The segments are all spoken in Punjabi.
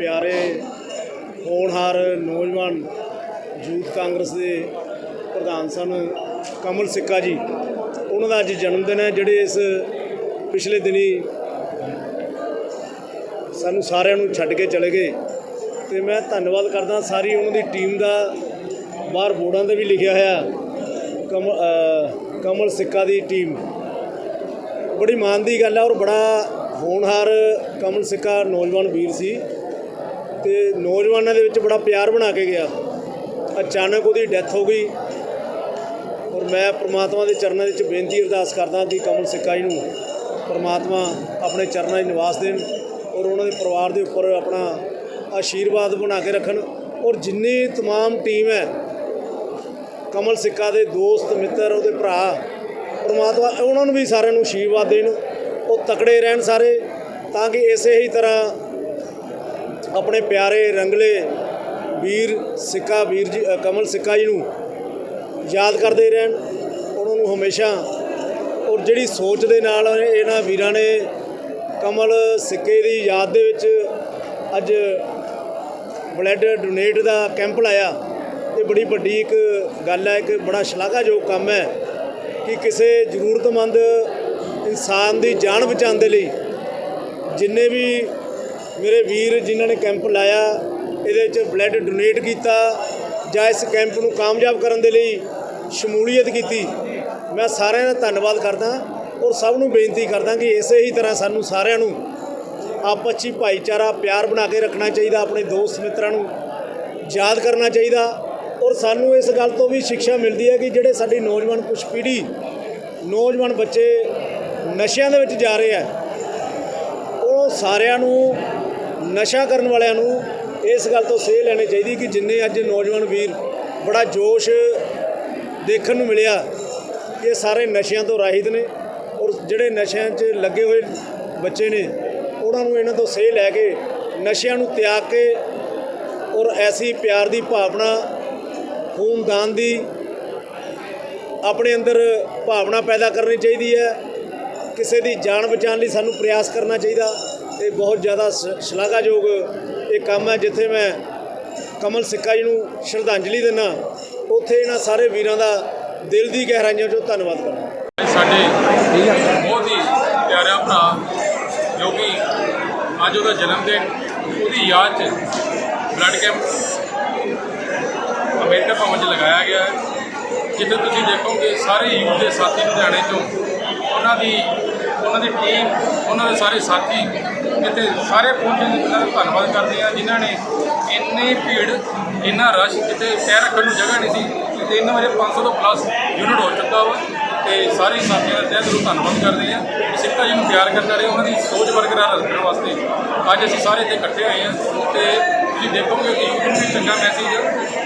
ਪਿਆਰੇ ਹੋਣਹਾਰ ਨੌਜਵਾਨ ਯੂਥ ਕਾਂਗਰਸ ਦੇ ਪ੍ਰਧਾਨ ਸਨ ਕਮਲ ਸਿੱਕਾ ਜੀ। ਉਹਨਾਂ ਦਾ ਅੱਜ ਜਨਮ ਦਿਨ ਹੈ, ਜਿਹੜੇ ਇਸ ਪਿਛਲੇ ਦਿਨੀ ਸਾਨੂੰ ਸਾਰਿਆਂ ਨੂੰ ਛੱਡ ਕੇ ਚਲੇ ਗਏ। ਤੇ ਮੈਂ ਧੰਨਵਾਦ ਕਰਦਾ ਸਾਰੀ ਉਹਨਾਂ ਦੀ ਟੀਮ ਦਾ, ਬਾਹਰ ਬੋਰਡਾਂ ਤੇ ਵੀ ਲਿਖਿਆ ਹੋਇਆ ਕਮਲ ਕਮਲ ਸਿੱਕਾ ਦੀ ਟੀਮ। ਬੜੀ ਮਾਣ ਦੀ ਗੱਲ ਹੈ ਔਰ ਬੜਾ ਹੋਣਹਾਰ ਕਮਲ ਸਿੱਕਾ ਨੌਜਵਾਨ ਵੀਰ ਸੀ। ਤੇ ਨੌਜਵਾਨਾਂ ਦੇ ਵਿੱਚ ਬੜਾ ਪਿਆਰ ਬਣਾ ਕੇ ਗਿਆ ਅਚਾਨਕ ਉਹਦੀ ਡੈਥ ਹੋ ਗਈ ਔਰ ਮੈਂ ਪ੍ਰਮਾਤਮਾ ਦੇ ਚਰਨਾਂ ਦੇ ਵਿੱਚ ਬੇਨਤੀ ਅਰਦਾਸ ਕਰਦਾ ਕਿ ਕਮਲ ਸਿੱਕਾ ਜੀ ਨੂੰ ਪ੍ਰਮਾਤਮਾ ਆਪਣੇ ਚਰਨਾਂ 'ਚ ਨਿਵਾਸ ਦੇਣ ਔਰ ਉਹਨਾਂ ਦੇ ਪਰਿਵਾਰ ਦੇ ਉੱਪਰ ਆਪਣਾ ਆਸ਼ੀਰਵਾਦ ਬਣਾ ਕੇ ਰੱਖਣ ਔਰ ਜਿੰਨੀ तमाम ਟੀਮ ਹੈ ਕਮਲ ਸਿੱਕਾ ਦੇ ਦੋਸਤ ਮਿੱਤਰ ਉਹਦੇ ਭਰਾ ਪ੍ਰਮਾਤਮਾ ਉਹਨਾਂ ਨੂੰ ਵੀ ਸਾਰਿਆਂ ਨੂੰ ਆਸ਼ੀਰਵਾਦ ਦੇਣ ਉਹ ਤਕੜੇ ਰਹਿਣ ਸਾਰੇ ਤਾਂ ਕਿ ਇਸੇ ਹੀ ਤਰ੍ਹਾਂ ਆਪਣੇ ਪਿਆਰੇ ਰੰਗਲੇ ਵੀਰ ਸਿੱਕਾ ਵੀਰ ਜੀ ਕਮਲ ਸਿੱਕਾ ਜੀ ਨੂੰ ਯਾਦ ਕਰਦੇ ਰਹਿਣ। ਉਹਨਾਂ ਨੂੰ ਹਮੇਸ਼ਾ ਔਰ ਜਿਹੜੀ ਸੋਚ ਦੇ ਨਾਲ ਇਹਨਾਂ ਵੀਰਾਂ ਨੇ ਕਮਲ ਸਿੱਕੇ ਦੀ ਯਾਦ ਦੇ ਵਿੱਚ ਅੱਜ ਬਲੱਡ ਡੋਨੇਟ ਦਾ ਕੈਂਪ ਲਾਇਆ। ਇਹ ਬੜੀ ਵੱਡੀ ਇੱਕ ਗੱਲ ਹੈ, ਇੱਕ ਬੜਾ ਸ਼ਲਾਘਾਯੋਗ ਕੰਮ ਹੈ ਕਿ ਕਿਸੇ ਜ਼ਰੂਰਤਮੰਦ ਇਨਸਾਨ ਦੀ ਜਾਨ ਬਚਾਉਣ ਦੇ ਲਈ ਜਿੰਨੇ ਵੀ ਮੇਰੇ ਵੀਰ ਜਿਨ੍ਹਾਂ ਨੇ ਕੈਂਪ ਲਾਇਆ, ਇਹਦੇ ਵਿੱਚ ਬਲੱਡ ਡੋਨੇਟ ਕੀਤਾ, ਜਾਂ ਇਸ ਕੈਂਪ ਨੂੰ ਕਾਮਯਾਬ ਕਰਨ ਦੇ ਲਈ ਸ਼ਮੂਲੀਅਤ ਕੀਤੀ, ਮੈਂ ਸਾਰਿਆਂ ਦਾ ਧੰਨਵਾਦ ਕਰਦਾ ਔਰ ਸਭ ਨੂੰ ਬੇਨਤੀ ਕਰਦਾ ਕਿ ਇਸੇ ਹੀ ਤਰ੍ਹਾਂ ਸਾਨੂੰ ਸਾਰਿਆਂ ਨੂੰ ਆਪਸ 'ਚ ਭਾਈਚਾਰਾ, ਪਿਆਰ ਬਣਾ ਕੇ ਰੱਖਣਾ ਚਾਹੀਦਾ, ਆਪਣੇ ਦੋਸਤ ਮਿੱਤਰਾਂ ਨੂੰ ਯਾਦ ਕਰਨਾ ਚਾਹੀਦਾ ਔਰ ਸਾਨੂੰ ਇਸ ਗੱਲ ਤੋਂ ਵੀ ਸਿੱਖਿਆ ਮਿਲਦੀ ਹੈ ਕਿ ਜਿਹੜੇ ਸਾਡੀ ਨੌਜਵਾਨ ਕੁਛ ਪੀੜ੍ਹੀ, ਨੌਜਵਾਨ ਬੱਚੇ ਨਸ਼ਿਆਂ ਦੇ ਵਿੱਚ ਜਾ ਰਹੇ ਆ ਉਹ ਸਾਰਿਆਂ ਨੂੰ ਨਸ਼ਾ ਕਰਨ ਵਾਲਿਆਂ ਨੂੰ ਇਸ ਗੱਲ ਤੋਂ ਸੇਹ ਲੈਣੀ ਚਾਹੀਦੀ ਕਿ ਜਿੰਨੇ ਅੱਜ ਨੌਜਵਾਨ ਵੀਰ ਬੜਾ ਜੋਸ਼ ਦੇਖਣ ਨੂੰ ਮਿਲਿਆ ਕਿ ਇਹ ਸਾਰੇ ਨਸ਼ਿਆਂ ਤੋਂ ਰਹਿਤ ਨੇ ਔਰ ਜਿਹੜੇ ਨਸ਼ਿਆਂ 'ਚ ਲੱਗੇ ਹੋਏ ਬੱਚੇ ਨੇ, ਉਹਨਾਂ ਨੂੰ ਇਹਨਾਂ ਤੋਂ ਸੇਹ ਲੈ ਕੇ ਨਸ਼ਿਆਂ ਨੂੰ ਤਿਆਗ ਕੇ ਔਰ ਐਸੀ ਪਿਆਰ ਦੀ ਭਾਵਨਾ, ਖੂਨਦਾਨ ਦੀ ਆਪਣੇ ਅੰਦਰ ਭਾਵਨਾ ਪੈਦਾ ਕਰਨੀ ਚਾਹੀਦੀ ਹੈ। ਕਿਸੇ ਦੀ ਜਾਨ ਬਚਾਉਣ ਲਈ ਸਾਨੂੰ ਪ੍ਰਯਾਸ ਕਰਨਾ ਚਾਹੀਦਾ। ਇਹ ਬਹੁਤ ਜ਼ਿਆਦਾ ਸ਼- ਸ਼ਲਾਘਾਯੋਗ ਇਹ ਕੰਮ ਹੈ, ਜਿੱਥੇ ਮੈਂ ਕਮਲ ਸਿੱਕਾ ਜੀ ਨੂੰ ਸ਼ਰਧਾਂਜਲੀ ਦਿੰਦਾ ਉੱਥੇ ਇਹਨਾਂ ਸਾਰੇ ਵੀਰਾਂ ਦਾ ਦਿਲ ਦੀ ਗਹਿਰਾਈਆਂ 'ਚੋਂ ਧੰਨਵਾਦ ਕਰਦਾ ਸਾਡੇ ਬਹੁਤ ਹੀ ਪਿਆਰਾ ਭਰਾ, ਜੋ ਕਿ ਅੱਜ ਉਹਦਾ ਜਨਮ ਦਿਨ, ਉਹਦੀ ਯਾਦ 'ਚ ਬਲੱਡ ਕੈਂਪ ਅੰਬੇਡਕਰ ਭਵਨ 'ਚ ਲਗਾਇਆ ਗਿਆ ਹੈ। ਜਿੱਥੇ ਤੁਸੀਂ ਦੇਖੋਗੇ, ਸਾਰੇ ਯੂਥ ਦੇ ਸਾਥੀ ਲੁਧਿਆਣੇ 'ਚੋਂ ਉਹਨਾਂ ਦੀ ਉਹਨਾਂ ਦੀ ਟੀਮ ਉਹਨਾਂ ਦੇ ਸਾਰੇ ਸਾਥੀ ਇੱਥੇ ਸਾਰੇ ਪਹੁੰਚੇ ਨੇ ਉਹਨਾਂ ਦਾ ਧੰਨਵਾਦ ਕਰਦੇ ਆ ਜਿਨ੍ਹਾਂ ਨੇ ਇੰਨੀ ਭੀੜ, ਇੰਨਾ ਰਸ਼ ਜਿੱਥੇ ਪੈਰ ਰੱਖਣ ਨੂੰ ਜਗ੍ਹਾ ਨਹੀਂ ਸੀ। ਤੇ ਇਹਨਾਂ ਵਜੇ 500 ਤੋਂ ਪਲੱਸ ਯੂਨਿਟ ਹੋ ਚੁੱਕਾ ਵਾ ਤੇ ਸਾਰੇ ਸਾਥੀਆਂ ਦਾ ਤਹਿ ਦਿਲੋਂ ਧੰਨਵਾਦ ਕਰਦੇ ਆ ਸਿੱਖਾਂ ਜੀ ਨੂੰ ਪਿਆਰ ਕਰਦਾ ਰਹੇ, ਉਹਨਾਂ ਦੀ ਸੋਚ ਬਰਕਰਾਰ ਰੱਖਣ ਵਾਸਤੇ ਅੱਜ ਅਸੀਂ ਸਾਰੇ ਇੱਥੇ ਇਕੱਠੇ ਹੋਏ ਆ ਤੇ ਤੁਸੀਂ ਦੇਖੋਗੇ ਕਿ ਯੂਥ ਨੂੰ ਵੀ ਚੰਗਾ ਮੈਸੇਜ ਆ।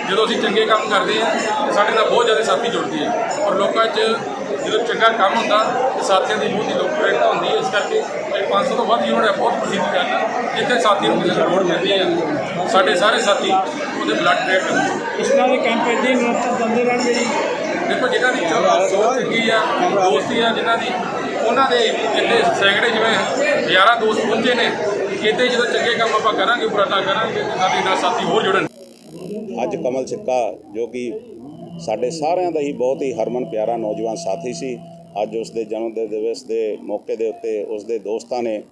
ਜਦੋਂ ਅਸੀਂ ਚੰਗੇ ਕੰਮ ਕਰਦੇ ਆ ਤੇ ਸਾਡੇ ਨਾਲ ਬਹੁਤ ਜ਼ਿਆਦਾ ਸਾਥੀ ਜੁੜਦੇ ਆ। ਔਰ ਲੋਕਾਂ 'ਚ ਜਦੋਂ ਚੰਗਾ ਕੰਮ ਹੁੰਦਾ ਸਾਥੀਆਂ ਦੀ ਬਹੁਤ ਹੀ ਲੋਕਪ੍ਰਿਯਤਾ ਹੁੰਦੀ ਹੈ ਇਸ ਕਰਕੇ ਇਹ 500 ਤੋਂ ਵੱਧ ਯੂਨਿਟ ਹੈ ਬਹੁਤ ਖੁਸ਼ੀ ਦੀ ਗੱਲ ਹੈ। ਜਿੱਥੇ ਸਾਥੀ ਨੂੰ ਕਿਸੇ ਲੋੜ ਪੈਂਦੀ ਹੈ। ਸਾਡੇ ਸਾਰੇ ਸਾਥੀ ਉਹਦੇ ਬਲੱਡ ਡੋਨੇਟ ਕਰਦੇ ਇਸ ਤਰ੍ਹਾਂ ਦੇ ਕੈਂਪ ਇੱਦਾਂ ਹੀ ਨਿਰੰਤਰ ਚੱਲਦੇ ਰਹਿਣਗੇ ਜੀ। ਦੇਖੋ ਜਿਨ੍ਹਾਂ ਦੀ ਚੰਗੀ ਆ ਦੋਸਤੀ ਆ ਜਿਨ੍ਹਾਂ ਦੀ ਉਹਨਾਂ ਦੇ ਇੱਥੇ ਸੈਂਕੜੇ ਜਿਵੇਂ ਹਜ਼ਾਰਾਂ ਦੋਸਤ ਪਹੁੰਚੇ ਨੇ। ਇੱਥੇ ਜਦੋਂ ਚੰਗੇ ਕੰਮ ਆਪਾਂ ਕਰਾਂਗੇ ਉਪਰਾਲਾ ਕਰਾਂਗੇ ਤੇ ਸਾਡੇ ਨਾਲ ਸਾਥੀ ਹੋਰ ਜੁੜਨ। ਅੱਜ ਕਮਲ ਸਿੱਕਾ ਜੋ ਕਿ ਸਾਡੇ ਸਾਰਿਆਂ ਦਾ ਹੀ ਬਹੁਤ ਹੀ ਹਰਮਨ ਪਿਆਰਾ ਨੌਜਵਾਨ ਸਾਥੀ ਸੀ। ਅੱਜ ਉਸ ਦੇ ਜਨਮ ਦੇ ਦਿਵਸ ਦੇ ਮੌਕੇ ਦੇ ਉੱਤੇ ਉਸ ਦੇ ਦੋਸਤਾਂ ਨੇ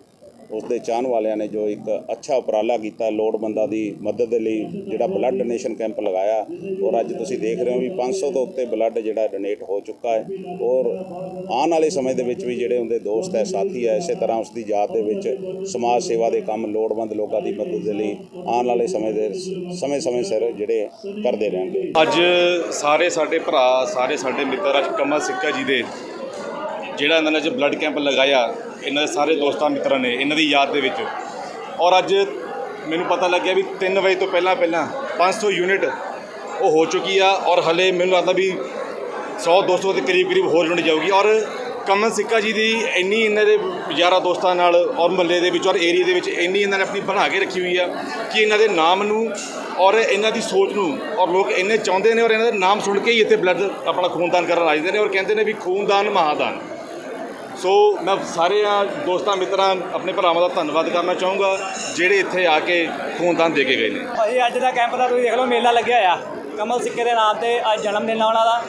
ਉਸ ਦੇ ਚਾਹਣ ਵਾਲਿਆਂ ਨੇ ਜੋ ਇੱਕ ਅੱਛਾ ਉਪਰਾਲਾ ਕੀਤਾ, ਲੋੜਵੰਦਾਂ ਦੀ ਮਦਦ ਦੇ ਲਈ ਜਿਹੜਾ ਬਲੱਡ ਡੋਨੇਸ਼ਨ ਕੈਂਪ ਲਗਾਇਆ, ਔਰ ਅੱਜ ਤੁਸੀਂ ਦੇਖ ਰਹੇ ਹੋ ਵੀ 500 ਤੋਂ ਉੱਤੇ ਬਲੱਡ ਜਿਹੜਾ ਡੋਨੇਟ ਹੋ ਚੁੱਕਾ ਹੈ, ਔਰ ਆਉਣ ਵਾਲੇ ਸਮੇਂ ਦੇ ਵਿੱਚ ਵੀ ਜਿਹੜੇ ਉਹਦੇ ਦੋਸਤ ਹੈ, ਸਾਥੀ ਹੈ, ਇਸੇ ਤਰ੍ਹਾਂ ਉਸ ਦੀ ਯਾਦ ਦੇ ਵਿੱਚ ਸਮਾਜ ਸੇਵਾ ਦੇ ਕੰਮ ਲੋੜਵੰਦ ਲੋਕਾਂ ਦੀ ਮਦਦ ਦੇ ਲਈ ਆਉਣ ਵਾਲੇ ਸਮੇਂ ਦੇ ਸਮੇਂ ਸਮੇਂ ਸਿਰ ਜਿਹੜੇ ਕਰਦੇ ਰਹਿਣਗੇ। ਅੱਜ ਸਾਰੇ ਸਾਡੇ ਭਰਾ, ਸਾਰੇ ਸਾਡੇ ਮਿੱਤਰ, ਅੱਜ ਕਮਲ ਸਿੱਕਾ ਜੀ ਦੇ ਜਿਹੜਾ ਇਹਨਾਂ ਨੇ ਅੱਜ ਬਲੱਡ ਕੈਂਪ ਲਗਾਇਆ, ਇਹਨਾਂ ਦੇ ਸਾਰੇ ਦੋਸਤਾਂ ਮਿੱਤਰਾਂ ਨੇ, ਇਹਨਾਂ ਦੀ ਯਾਦ ਦੇ ਵਿੱਚ। ਔਰ ਅੱਜ ਮੈਨੂੰ ਪਤਾ ਲੱਗਿਆ ਵੀ 3 ਵਜੇ ਤੋਂ ਪਹਿਲਾਂ ਪਹਿਲਾਂ 500 ਯੂਨਿਟ ਉਹ ਹੋ ਚੁੱਕੀ ਆ, ਔਰ ਹਲੇ ਮੈਨੂੰ ਲੱਗਦਾ ਵੀ 100 200 ਦੇ ਕਰੀਬ ਕਰੀਬ ਹੋਰ ਯੂਨਿਟ ਜਾਊਗੀ। ਔਰ ਕਮਲ ਸਿੱਕਾ ਜੀ ਦੀ ਇੰਨੀ ਇਹਨਾਂ ਦੇ ਯਾਰਾਂ ਦੋਸਤਾਂ ਨਾਲ ਔਰ ਮਹੱਲੇ ਦੇ ਵਿੱਚ ਔਰ ਏਰੀਆ ਦੇ ਵਿੱਚ ਇੰਨੀ ਇਹਨਾਂ ਨੇ ਆਪਣੀ ਬਣਾ ਕੇ ਰੱਖੀ ਹੋਈ ਆ ਕਿ ਇਹਨਾਂ ਦੇ ਨਾਮ ਨੂੰ ਔਰ ਇਹਨਾਂ ਦੀ ਸੋਚ ਨੂੰ ਔਰ ਲੋਕ ਇੰਨੇ ਚਾਹੁੰਦੇ ਨੇ ਔਰ ਇਹਨਾਂ ਦੇ ਨਾਮ ਸੁਣ ਕੇ ਹੀ ਇੱਥੇ ਬਲੱਡ ਆਪਣਾ ਖੂਨਦਾਨ ਕਰਨ ਆ ਜਾਂਦੇ ਨੇ ਔਰ ਕਹਿੰਦੇ ਨੇ ਵੀ ਖੂਨਦਾਨ ਮਹਾਦਾਨ। ਸੋ ਮੈਂ ਸਾਰੇ ਆ ਦੋਸਤਾਂ, ਮਿੱਤਰਾਂ, ਆਪਣੇ ਭਰਾਵਾਂ ਦਾ ਧੰਨਵਾਦ ਕਰਨਾ ਚਾਹੂੰਗਾ, ਜਿਹੜੇ ਇੱਥੇ ਆ ਕੇ ਖੂਨਦਾਨ ਦੇ ਕੇ ਗਏ ਨੇ। ਭਾਈ, ਅੱਜ ਦਾ ਕੈਂਪ ਦਾ ਤੁਸੀਂ ਦੇਖ ਲਓ, ਮੇਲਾ ਲੱਗਿਆ ਆ ਕਮਲ ਸਿੱਕੇ ਦੇ ਨਾਮ ਤੇ ਅੱਜ ਜਨਮ ਦਿਨ ਆ ਉਹਨਾਂ ਦਾ।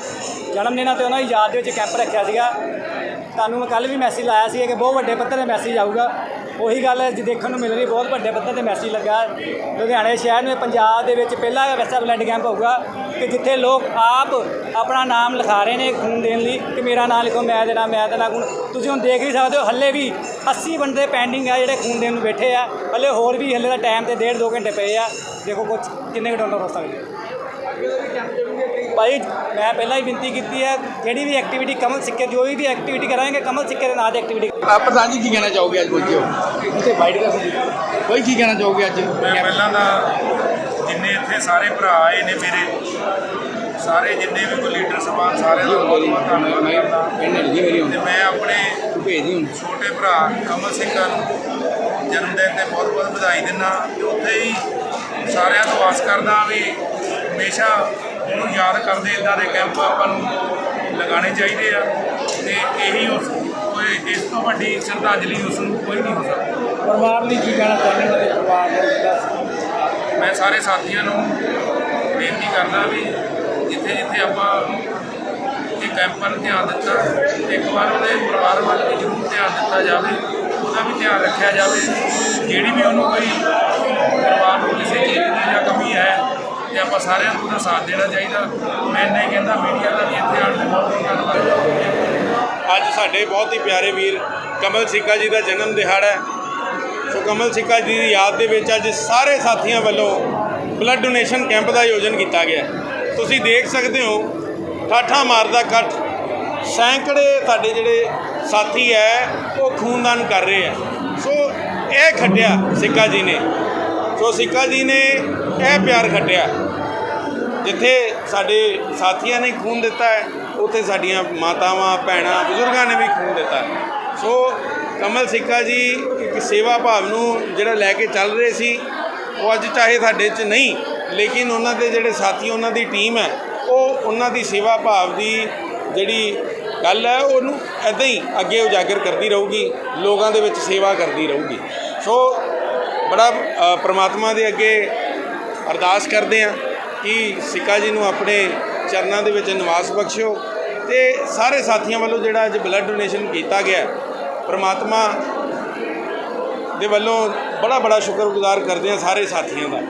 ਜਨਮ ਦਿਨਾਂ ਤੇ ਉਹਨਾਂ ਦੀ ਯਾਦ ਦੇ ਵਿੱਚ ਕੈਂਪ ਰੱਖਿਆ ਸੀਗਾ। ਤੁਹਾਨੂੰ ਮੈਂ ਕੱਲ ਵੀ ਮੈਸੇਜ ਲਾਇਆ ਸੀ ਕਿ ਬਹੁਤ ਵੱਡੇ ਪੱਧਰ ਤੇ ਮੈਸੇਜ ਆਊਗਾ। ਉਹੀ ਗੱਲ ਅੱਜ ਦੇਖਣ ਨੂੰ ਮਿਲ ਰਹੀ, ਬਹੁਤ ਵੱਡੇ ਪੱਧਰ ਤੇ ਮੈਸੇਜ ਲੱਗਾ। ਲੁਧਿਆਣੇ ਸ਼ਹਿਰ ਨੂੰ ਪੰਜਾਬ ਦੇ ਵਿੱਚ ਪਹਿਲਾ ਵੈਸਾ ਬਲੱਡ ਕੈਂਪ ਹੋਊਗਾ। ਕਿ ਜਿੱਥੇ ਲੋਕ ਆਪ ਆਪਣਾ ਨਾਮ ਲਿਖਾ ਰਹੇ ਨੇ ਖੂਨ ਦੇਣ ਲਈ ਕਿ ਮੇਰਾ ਨਾਮ ਲਿਖੋ ਮੈਂ ਦੇਣਾ ਮੈਂ ਦੇਣਾ ਖੂਨ। ਤੁਸੀਂ ਹੁਣ ਦੇਖ ਹੀ ਸਕਦੇ ਹੋ ਹੱਲੇ ਵੀ 80 ਬੰਦੇ ਪੈਂਡਿੰਗ ਆ ਜਿਹੜੇ ਖੂਨ ਦੇਣ ਨੂੰ ਬੈਠੇ ਆ। ਹੱਲੇ ਹੋਰ ਵੀ ਹੱਲੇ ਦਾ ਟਾਈਮ ਤੇ ਡੇਢ ਦੋ ਘੰਟੇ ਪਏ ਆ। ਦੇਖੋ ਕੁਝ ਕਿੰਨੇ ਕੁ ਡੋਨਰ ਹੋ ਸਕਦੇ ਭਾਈ ਮੈਂ ਪਹਿਲਾਂ ਹੀ ਬੇਨਤੀ ਕੀਤੀ ਹੈ ਜਿਹੜੀ ਵੀ ਐਕਟੀਵਿਟੀ ਕਮਲ ਸਿੱਕੇ ਜੋ ਵੀ ਐਕਟੀਵਿਟੀ ਕਰਾਂਗੇ ਕਮਲ ਸਿੱਕੇ ਦੇ ਨਾਂ ਦੀ ਐਕਟੀਵਿਟੀ ਪ੍ਰਧਾਨ ਜੀ ਕੀ ਕਹਿਣਾ ਚਾਹੋਗੇ ਅੱਜ ਪਹੁੰਚੇ ਹੋ ਇੱਥੇ ਬਾਈਟ ਕਰ ਕੋਈ ਕੀ ਕਹਿਣਾ ਚਾਹੋਗੇ ਅੱਜ? ਮੈਂ ਪਹਿਲਾਂ ਜਿੰਨੇ ਇੱਥੇ ਸਾਰੇ ਭਰਾ ਆਏ ਨੇ ਮੇਰੇ। ਸਾਰੇ ਜਿੰਨੇ ਵੀ ਕੋਈ ਲੀਡਰ ਸਭਾਨ ਸਾਰਿਆਂ ਦਾ ਬਹੁਤ ਬਹੁਤ ਧੰਨਵਾਦ ਕਰਦਾ। ਤੇ ਮੈਂ ਆਪਣੇ ਛੋਟੇ ਭਰਾ ਕਮਲ ਸਿੰਘ ਨੂੰ ਜਨਮ ਦਿਨ ਤੇ ਬਹੁਤ ਬਹੁਤ ਵਧਾਈ ਦਿੰਦਾ। ਤੇ ਉੱਥੇ ਹੀ ਸਾਰਿਆਂ ਤੋਂ ਆਸ ਕਰਦਾ ਵੀ ਹਮੇਸ਼ਾ ਉਹਨੂੰ ਯਾਦ ਕਰਦੇ ਇਦਾਂ ਦੇ ਕੈਂਪ ਆਪਾਂ ਨੂੰ ਲਗਾਉਣੇ ਚਾਹੀਦੇ ਆ। ਤੇ ਇਹੀ ਉਸ ਕੋਈ ਇਸ ਤੋਂ ਵੱਡੀ ਸ਼ਰਧਾਂਜਲੀ ਉਸ ਨੂੰ ਕੋਈ ਨਹੀਂ ਹੋ ਸਕਦੀ। ਪਰਿਵਾਰ ਲਈ ਕੀ ਕਹਿਣਾ ਚਾਹੁੰਦੇ ਹੋ? ਤੇ ਪਰਿਵਾਰ ਦਾ ਮੈਂ ਸਾਰੇ ਸਾਥੀਆਂ ਨੂੰ ਬੇਨਤੀ ਕਰਦਾ ਵੀ ਜਿੱਥੇ ਜਿੱਥੇ ਆਪਾਂ ਇਹ ਕੈਂਪ ਵੱਲ ਧਿਆਨ ਦਿੱਤਾ, ਇੱਕ ਵਾਰ ਉਹਦੇ ਪਰਿਵਾਰ ਵੱਲ ਵੀ ਜ਼ਰੂਰ ਧਿਆਨ ਦਿੱਤਾ ਜਾਵੇ, ਉਹਦਾ ਵੀ ਧਿਆਨ ਰੱਖਿਆ ਜਾਵੇ। ਜਿਹੜੀ ਵੀ ਉਹਨੂੰ ਕੋਈ ਪਰਿਵਾਰ ਨੂੰ ਕਿਸੇ ਚੀਜ਼ ਦੀ ਜਾਂ ਕਮੀ ਹੈ ਤੇ ਆਪਾਂ ਸਾਰਿਆਂ ਨੂੰ ਉਹਦਾ ਸਾਥ ਦੇਣਾ ਚਾਹੀਦਾ। ਮੈਂ ਇੰਨਾ ਹੀ ਕਹਿੰਦਾ ਮੀਡੀਆ ਦਾ ਵੀ ਇੱਥੇ ਆਉਣ ਦਾ ਬਹੁਤ ਧੰਨਵਾਦ। ਅੱਜ ਸਾਡੇ ਬਹੁਤ ਹੀ ਪਿਆਰੇ ਵੀਰ ਕਮਲ ਸਿੱਕਾ ਜੀ ਦਾ ਜਨਮ ਦਿਹਾੜਾ ਹੈ। ਸੋ ਕਮਲ ਸਿੱਕਾ ਜੀ ਦੀ ਯਾਦ ਦੇ ਵਿੱਚ ਅੱਜ ਸਾਰੇ ਸਾਥੀਆਂ ਵੱਲੋਂ ਬਲੱਡ ਡੋਨੇਸ਼ਨ ਕੈਂਪ ਦਾ ਆਯੋਜਨ ਕੀਤਾ ਗਿਆ ਤੁਸੀਂ ਦੇਖ ਸਕਦੇ ਹੋ, ਠਾਠਾ ਮਾਰਦਾ ਇਕੱਠ। ਸੈਂਕੜੇ ਸਾਡੇ ਜਿਹੜੇ ਸਾਥੀ ਹੈ, ਉਹ ਖੂਨਦਾਨ ਕਰ ਰਹੇ ਹੈ। ਸੋ ਇਹ ਖੱਟਿਆ ਸਿੱਕਾ ਜੀ ਨੇ। ਸੋ ਸਿੱਕਾ ਜੀ ਨੇ ਇਹ ਪਿਆਰ ਖੱਟਿਆ। ਜਿੱਥੇ ਸਾਡੇ ਸਾਥੀਆਂ ਨੇ ਖੂਨ ਦਿੱਤਾ ਹੈ, ਉੱਥੇ ਸਾਡੀਆਂ ਮਾਤਾਵਾਂ, ਭੈਣਾਂ, ਬਜ਼ੁਰਗਾਂ ਨੇ ਵੀ ਖੂਨ ਦਿੱਤਾ ਸੋ ਕਮਲ ਸਿੱਕਾ ਜੀ ਇੱਕ ਸੇਵਾ ਭਾਵ ਨੂੰ ਜਿਹੜਾ ਲੈ ਕੇ ਚੱਲ ਰਹੇ ਸੀ ਉਹ ਅੱਜ ਚਾਹੇ ਸਾਡੇ 'ਚ ਨਹੀਂ ਲੇਕਿਨ ਉਹਨਾਂ ਦੇ ਜਿਹੜੇ ਸਾਥੀ ਉਹਨਾਂ ਦੀ ਟੀਮ ਹੈ ਉਹ ਉਹਨਾਂ ਦੀ ਸੇਵਾ ਭਾਵ ਦੀ ਜਿਹੜੀ ਗੱਲ ਹੈ ਉਹਨੂੰ ਐਦਾਂ ਹੀ ਅੱਗੇ ਉਜਾਗਰ ਕਰਦੀ ਰਹੂਗੀ ਲੋਕਾਂ ਦੇ ਵਿੱਚ ਸੇਵਾ ਕਰਦੀ ਰਹੂਗੀ। ਸੋ ਬੜਾ ਅ, ਪ੍ਰਮਾਤਮਾ ਦੇ ਅੱਗੇ ਅਰਦਾਸ ਕਰਦੇ ਹਾਂ ਕਿ ਸਿੱਕਾ ਜੀ ਨੂੰ ਆਪਣੇ ਚਰਨਾਂ ਦੇ ਵਿੱਚ ਨਿਵਾਸ ਬਖਸ਼ਿਓ ਤੇ ਸਾਰੇ ਸਾਥੀਆਂ ਵੱਲੋਂ ਜਿਹੜਾ ਅੱਜ ਬਲੱਡ ਡੋਨੇਸ਼ਨ ਕੀਤਾ ਗਿਆ ਪ੍ਰਮਾਤਮਾ ਦੇ ਵੱਲੋਂ ਬੜਾ ਬੜਾ ਸ਼ੁਕਰਗੁਜ਼ਾਰ ਕਰਦੇ ਹਾਂ ਸਾਰੇ ਸਾਥੀਆਂ ਦਾ।